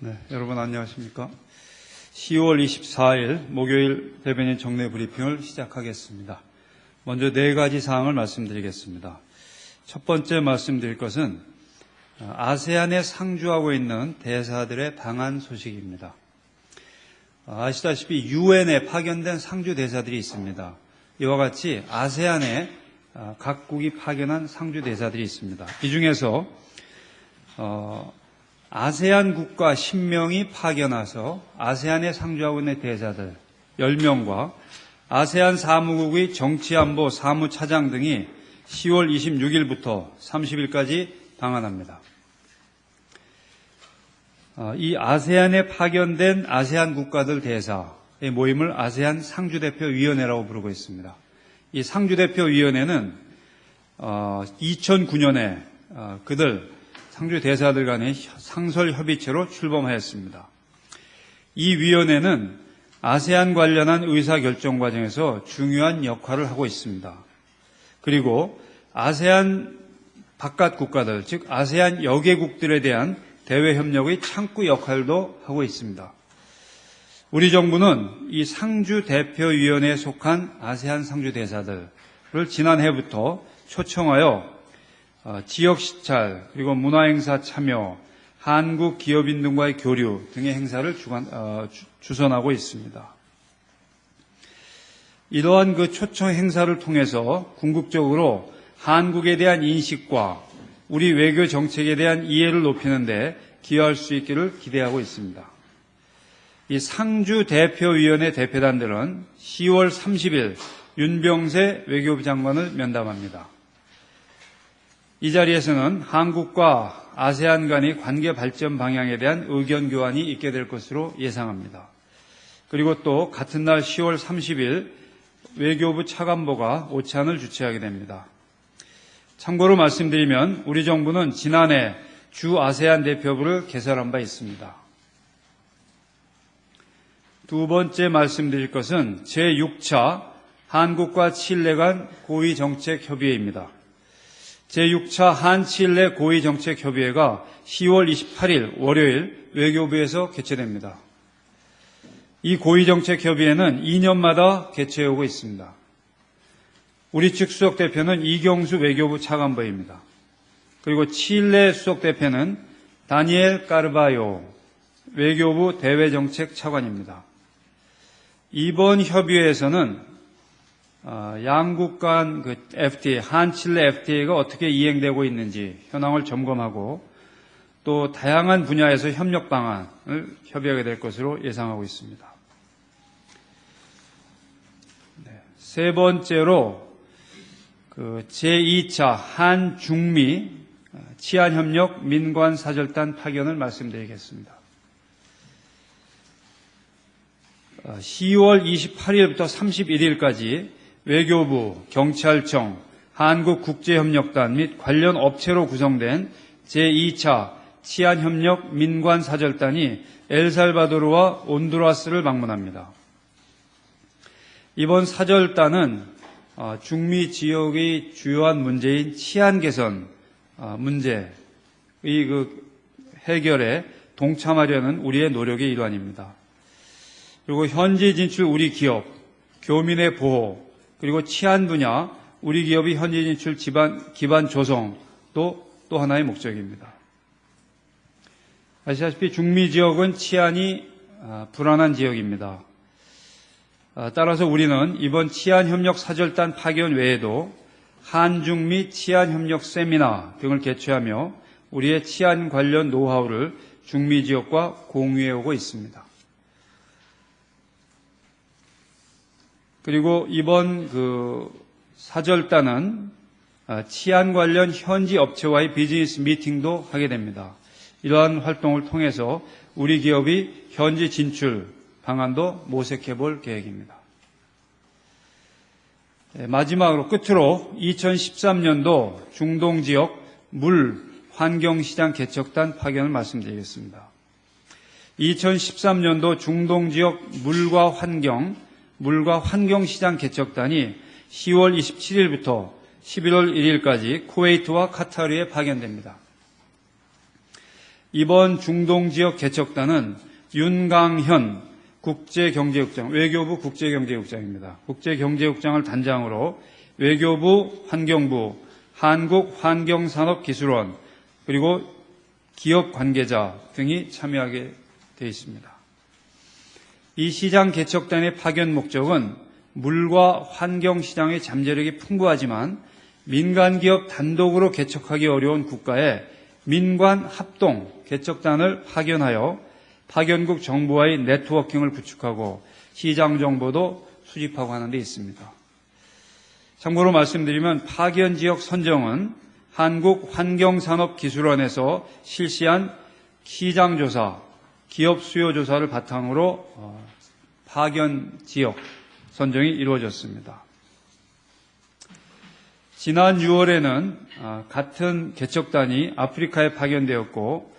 네, 여러분 안녕하십니까? 10월 24일 목요일 대변인 정례 브리핑을 시작하겠습니다. 먼저 네 가지 사항을 말씀드리겠습니다. 첫 번째 말씀드릴 것은 아세안에 상주하고 있는 대사들의 방한 소식입니다. 아시다시피 유엔에 파견된 상주 대사들이 있습니다. 이와 같이 아세안에 각국이 파견한 상주 대사들이 있습니다. 이 중에서 어, 아세안 국가 10명이 파견와서 아세안에 상주하고 있는 대사들 10명과 아세안 사무국의 정치안보 사무차장 등이 10월 26일부터 30일까지 방한합니다. 어, 이 아세안에 파견된 아세안 국가들 대사의 모임을 아세안 상주대표위원회라고 부르고 있습니다. 이 상주대표위원회는 2009년에 어, 어, 그들 상주 대사들 간의 상설 협의체로 출범하였습니다. 이 위원회는 아세안 관련한 의사 결정 과정에서 중요한 역할을 하고 있습니다. 그리고 아세안 바깥 국가들, 즉 아세안 여개국들에 대한 대외 협력의 창구 역할도 하고 있습니다. 우리 정부는 이 상주 대표위원회에 속한 아세안 상주 대사들을 지난해부터 초청하여 어, 지역 시찰, 그리고 문화행사 참여, 한국 기업인 등과의 교류 등의 행사를 주관, 어, 주선하고 있습니다. 이러한 그 초청 행사를 통해서 궁극적으로 한국에 대한 인식과 우리 외교 정책에 대한 이해를 높이는데 기여할 수 있기를 기대하고 있습니다. 이 상주 대표위원회 대표단들은 10월 30일 윤병세 외교부 장관을 면담합니다. 이 자리에서는 한국과 아세안 간의 관계 발전 방향에 대한 의견 교환이 있게 될 것으로 예상합니다. 그리고 또 같은 날 10월 30일 외교부 차관보가 오찬을 주최하게 됩니다. 참고로 말씀드리면 우리 정부는 지난해 주 아세안 대표부를 개설한 바 있습니다. 두 번째 말씀드릴 것은 제6차 한국과 칠레 간 고위 정책 협의회입니다. 제6차 한칠레 고위정책협의회가 10월 28일 월요일 외교부에서 개최됩니다. 이 고위정책협의회는 2년마다 개최하고 있습니다. 우리 측 수석 대표는 이경수 외교부 차관보입니다. 그리고 칠레 수석 대표는 다니엘 까르바요 외교부 대외정책 차관입니다. 이번 협의회에서는 어, 양국 간 그 FTA, 한칠레 FTA가 어떻게 이행되고 있는지 현황을 점검하고 또 다양한 분야에서 협력 방안을 협의하게 될 것으로 예상하고 있습니다. 네, 세 번째로 그 제2차 한중미 치안협력 민관사절단 파견을 말씀드리겠습니다. 10월 28일부터 31일까지 외교부, 경찰청, 한국국제협력단 및 관련 업체로 구성된 제2차 치안협력 민관사절단이 엘살바도르와 온두라스를 방문합니다. 이번 사절단은 어, 중미 지역의 주요한 문제인 치안 개선 어, 문제의 그 해결에 동참하려는 우리의 노력의 일환입니다. 그리고 현지 진출 우리 기업, 교민의 보호, 그리고 치안 분야, 우리 기업이 현지 진출 기반, 기반 조성도 또 하나의 목적입니다. 아시다시피 중미 지역은 치안이 아, 불안한 지역입니다. 아, 따라서 우리는 이번 치안협력 사절단 파견 외에도 한중미 치안협력 세미나 등을 개최하며 우리의 치안 관련 노하우를 중미 지역과 공유해 오고 있습니다. 그리고 이번 그 사절단은 아, 치안 관련 현지 업체와의 비즈니스 미팅도 하게 됩니다. 이러한 활동을 통해서 우리 기업이 현지 진출 방안도 모색해 볼 계획입니다. 네, 마지막으로 끝으로 2013년도 중동 지역 물 환경시장 개척단 파견을 말씀드리겠습니다. 2013년도 중동 지역 물과 환경 물과 환경시장 개척단이 10월 27일부터 11월 1일까지 쿠웨이트와 카타르에 파견됩니다. 이번 중동 지역 개척단은 윤강현 국제경제국장, 외교부 국제경제국장입니다. 국제경제국장을 단장으로 외교부, 환경부, 한국환경산업기술원, 그리고 기업 관계자 등이 참여하게 되어 있습니다. 이 시장 개척단의 파견 목적은 물과 환경 시장의 잠재력이 풍부하지만 민간 기업 단독으로 개척하기 어려운 국가에 민관 합동 개척단을 파견하여 파견국 정부와의 네트워킹을 구축하고 시장 정보도 수집하고 하는 데 있습니다. 참고로 말씀드리면 파견 지역 선정은 한국환경산업기술원에서 실시한 시장조사, 기업 수요 조사를 바탕으로 어, 파견 지역 선정이 이루어졌습니다. 지난 6월에는 아, 같은 개척단이 아프리카에 파견되었고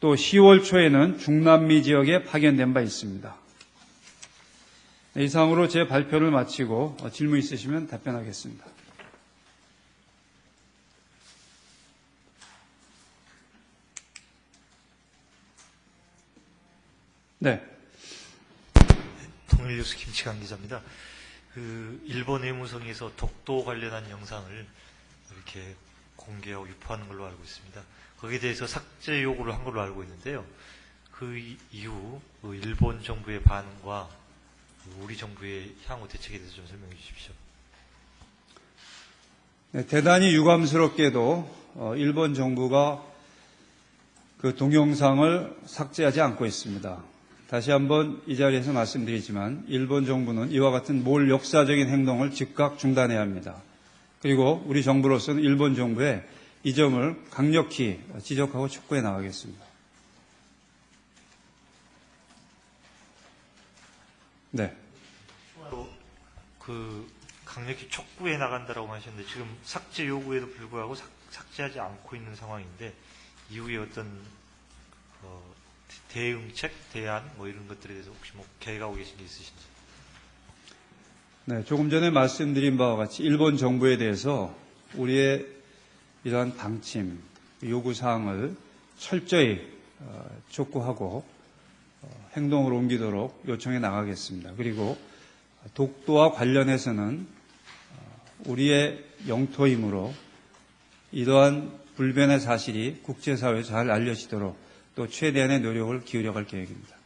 또 10월 초에는 중남미 지역에 파견된 바 있습니다. 네, 이상으로 제 발표를 마치고 어, 질문 있으시면 답변하겠습니다. 네. 통일뉴스 김치강 기자입니다. 그 일본 외무성에서 독도 관련한 영상을 이렇게 공개하고 유포하는 걸로 알고 있습니다. 거기에 대해서 삭제 요구를 한 걸로 알고 있는데요. 그 이- 이후 그 일본 정부의 반응과 그 우리 정부의 향후 대책에 대해서 좀 설명해 주십시오. 네, 대단히 유감스럽게도 어, 일본 정부가 그 동영상을 삭제하지 않고 있습니다. 다시 한번 이 자리에서 말씀드리지만 일본 정부는 이와 같은 몰 역사적인 행동을 즉각 중단해야 합니다. 그리고 우리 정부로서는 일본 정부의 이 점을 강력히 지적하고 촉구해 나가겠습니다. 네. 또그 강력히 촉구해 나간다라고 하셨는데 지금 삭제 요구에도 불구하고 삭, 삭제하지 않고 있는 상황인데 이후에 어떤 어, 대응책, 대안 뭐 이런 것들에 대해서 혹시 뭐 계획하고 계신 게 있으신지? 네, 조금 전에 말씀드린 바와 같이 일본 정부에 대해서 우리의 이러한 방침, 요구 사항을 철저히 어, 촉구하고 어, 행동으로 옮기도록 요청해 나가겠습니다. 그리고 독도와 관련해서는 어, 우리의 영토이므로 이러한 불변의 사실이 국제사회에 잘 알려지도록 또 최대한의 노력을 기울여 갈 계획입니다.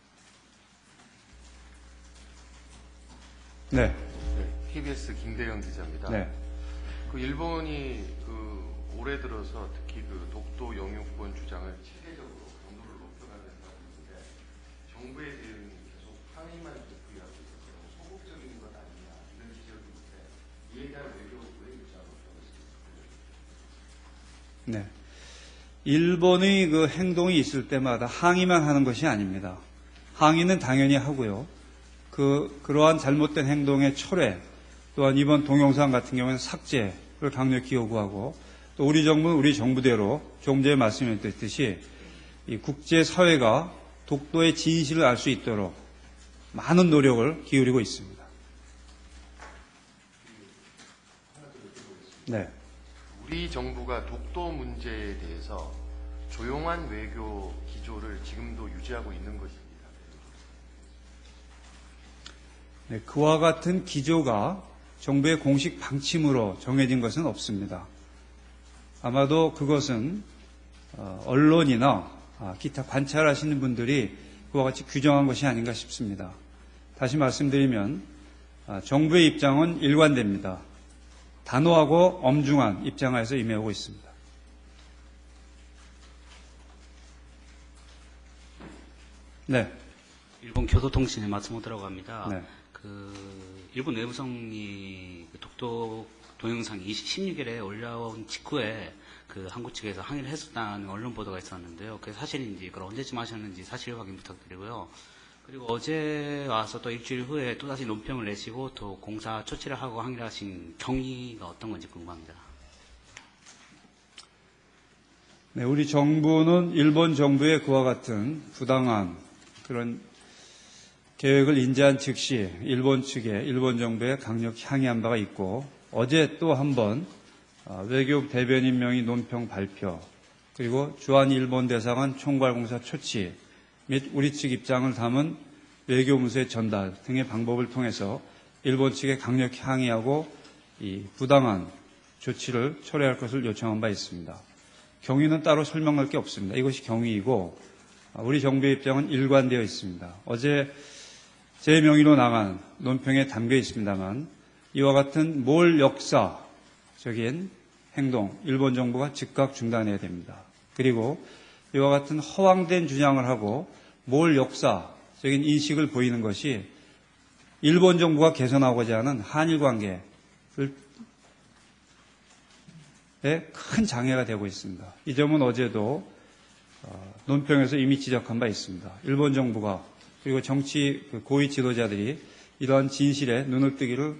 네, 네, KBS 김대영 기자입니다. 네. 그 일본이 그 올해 들어서 특히 그 독도 영유권 주장을 체계적으로 강도를 높여가겠다고 하는데 정부의 대응이 계속 항의만 부여하고 있어서 소극적인 것 아니냐 이런 지적이 있는데 이에 대한 외교부의 입장을 어떻습니까? 네. 일본의 그 행동이 있을 때마다 항의만 하는 것이 아닙니다. 항의는 당연히 하고요. 그, 그러한 잘못된 행동의 철회, 또한 이번 동영상 같은 경우에는 삭제를 강력히 요구하고 또 우리 정부는 우리 정부대로 조금 전에 말씀드렸듯이 이 국제사회가 독도의 진실을 알 수 있도록 많은 노력을 기울이고 있습니다. 네. 우리 정부가 독도 문제에 대해서 조용한 외교 기조를 지금도 유지하고 있는 것입니다. 네, 그와 같은 기조가 정부의 공식 방침으로 정해진 것은 없습니다. 아마도 그것은 어, 언론이나 아, 기타 관찰하시는 분들이 그와 같이 규정한 것이 아닌가 싶습니다. 다시 말씀드리면 아, 정부의 입장은 일관됩니다. 단호하고 엄중한 입장하에서 임해오고 있습니다. 네, 일본 교도통신의 마츠모토라고 합니다. 네. 그 일본 외무성이 그 독도 동영상 16일에 올라온 직후에 그 한국 측에서 항의를 했었다는 언론 보도가 있었는데요. 그게 사실인지 그걸 언제쯤 하셨는지 사실 확인 부탁드리고요. 그리고 어제 와서 또 일주일 후에 또다시 논평을 내시고 또 공사 조치를 하고 항의를 하신 경위가 어떤 건지 궁금합니다. 네, 우리 정부는 일본 정부의 그와 같은 부당한 그런 계획을 인지한 즉시 일본 측에 일본 정부에 강력히 항의한 바가 있고 어제 또 한번 어, 외교부 대변인 명의 논평 발표 그리고 주한 일본 대사관 총괄공사 초치 및 우리 측 입장을 담은 외교문서의 전달 등의 방법을 통해서 일본 측에 강력히 항의하고 이 부당한 조치를 철회할 것을 요청한 바 있습니다. 경위는 따로 설명할 게 없습니다. 이것이 경위이고 우리 정부의 입장은 일관되어 있습니다. 어제 제 명의로 나간 논평에 담겨 있습니다만 이와 같은 몰 역사적인 행동 일본 정부가 즉각 중단해야 됩니다. 그리고 이와 같은 허황된 주장을 하고 몰 역사적인 인식을 보이는 것이 일본 정부가 개선하고자 하는 한일 관계를 큰 장애가 되고 있습니다. 이 점은 어제도 어, 논평에서 이미 지적한 바 있습니다. 일본 정부가 그리고 정치 그 고위 지도자들이 이러한 진실에 눈을 뜨기를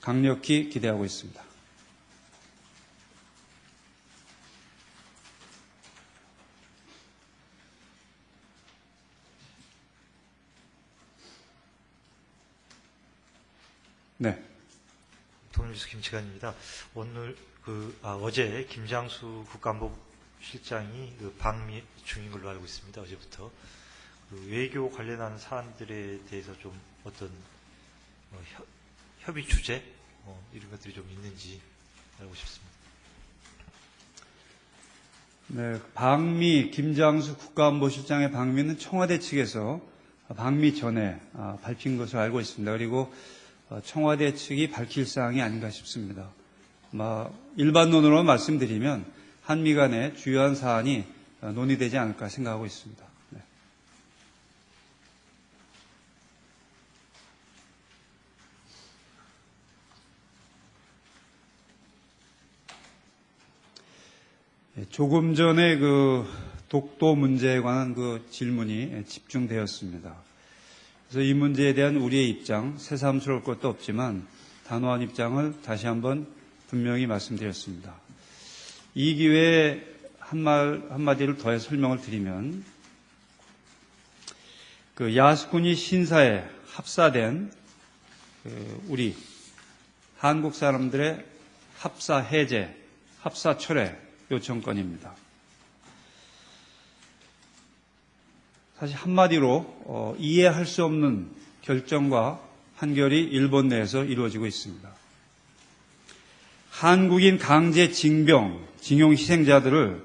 강력히 기대하고 있습니다. 네. 통일뉴스 김치관입니다. 오늘 그 아, 어제 김장수 국가안보 실장이 그 방미 중인 걸로 알고 있습니다. 어제부터 그 외교 관련한 사안들에 대해서 좀 어떤 어, 협, 협의 주제 어, 이런 것들이 좀 있는지 알고 싶습니다. 네, 방미 김장수 국가안보실장의 방미는 청와대 측에서 방미 전에 아, 밝힌 것으로 알고 있습니다. 그리고 어, 청와대 측이 밝힐 사항이 아닌가 싶습니다. 뭐, 일반론으로 말씀드리면 한미 간의 주요한 사안이 어, 논의되지 않을까 생각하고 있습니다. 네. 예, 조금 전에 그 독도 문제에 관한 그 질문이 집중되었습니다. 그래서 이 문제에 대한 우리의 입장, 새삼스러울 것도 없지만 단호한 입장을 다시 한번 분명히 말씀드렸습니다. 이 기회에 한 말, 한마디를 더해 설명을 드리면, 그 야스쿠니 신사에 합사된 그 우리 한국 사람들의 합사 해제, 합사 철회 요청건입니다. 사실 한마디로 어, 이해할 수 없는 결정과 판결이 일본 내에서 이루어지고 있습니다. 한국인 강제 징병, 징용 희생자들을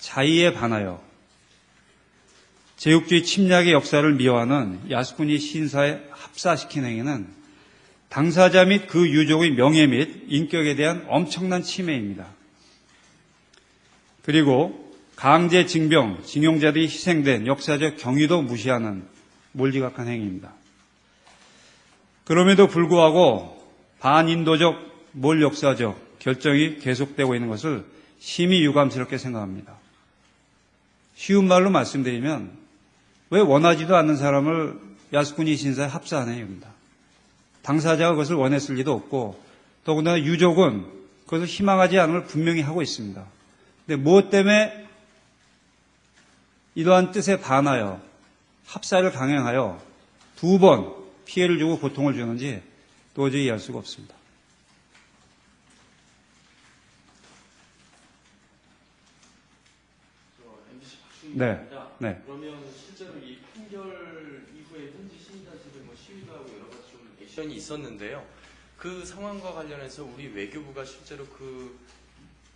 자의에 반하여 제국주의 침략의 역사를 미화하는 야스쿠니 신사에 합사시킨 행위는 당사자 및 그 유족의 명예 및 인격에 대한 엄청난 침해입니다. 그리고 강제 징병, 징용자들이 희생된 역사적 경위도 무시하는 몰지각한 행위입니다. 그럼에도 불구하고 반인도적 몰 역사적 결정이 계속되고 있는 것을 심히 유감스럽게 생각합니다. 쉬운 말로 말씀드리면 왜 원하지도 않는 사람을 야스쿠니 신사에 합사하는 이유입니다. 당사자가 그것을 원했을 리도 없고 더군다나 유족은 그것을 희망하지 않음을 분명히 하고 있습니다. 근데 무엇 때문에 이러한 뜻에 반하여 합사를 강행하여 두 번 피해를 주고 고통을 주는지 도저히 이해할 수가 없습니다. 네. 네. 그러면 실제로 이 판결 이후에 현지 시민단체들 뭐 시위도 하고 여러 가지 좀 액션이 있었는데요. 그 상황과 관련해서 우리 외교부가 실제로 그,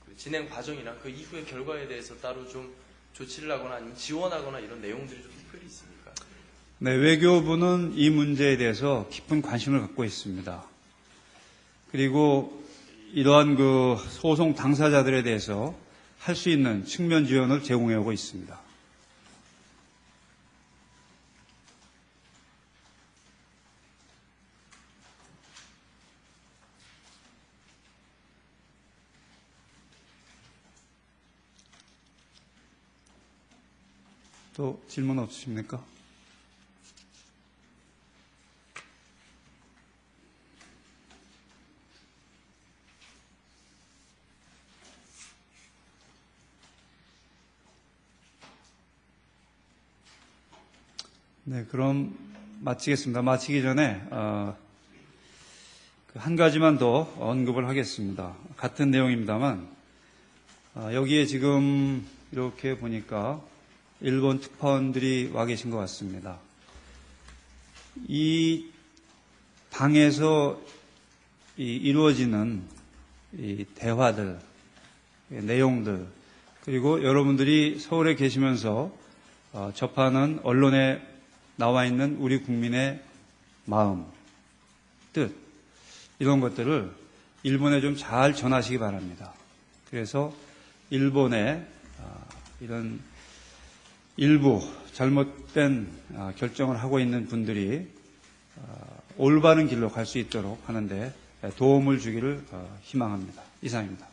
그 진행 과정이나 그 이후의 결과에 대해서 따로 좀 조치를 하거나 아니면 지원하거나 이런 내용들이 좀 특별히 있습니까? 네, 외교부는 이 문제에 대해서 깊은 관심을 갖고 있습니다. 그리고 이러한 그 소송 당사자들에 대해서 할 수 있는 측면 지원을 제공해 오고 있습니다. 또 질문 없으십니까? 네, 그럼 마치겠습니다. 마치기 전에 어, 그한 가지만 더 언급을 하겠습니다. 같은 내용입니다만 아, 여기에 지금 이렇게 보니까 일본 특파원들이 와 계신 것 같습니다. 이 방에서 이 이루어지는 이 대화들, 이 내용들, 그리고 여러분들이 서울에 계시면서 어, 접하는 언론에 나와 있는 우리 국민의 마음, 뜻, 이런 것들을 일본에 좀 잘 전하시기 바랍니다. 그래서 일본의 아, 이런 일부 잘못된 아, 결정을 하고 있는 분들이 아, 올바른 길로 갈 수 있도록 하는데 도움을 주기를 어, 희망합니다. 이상입니다.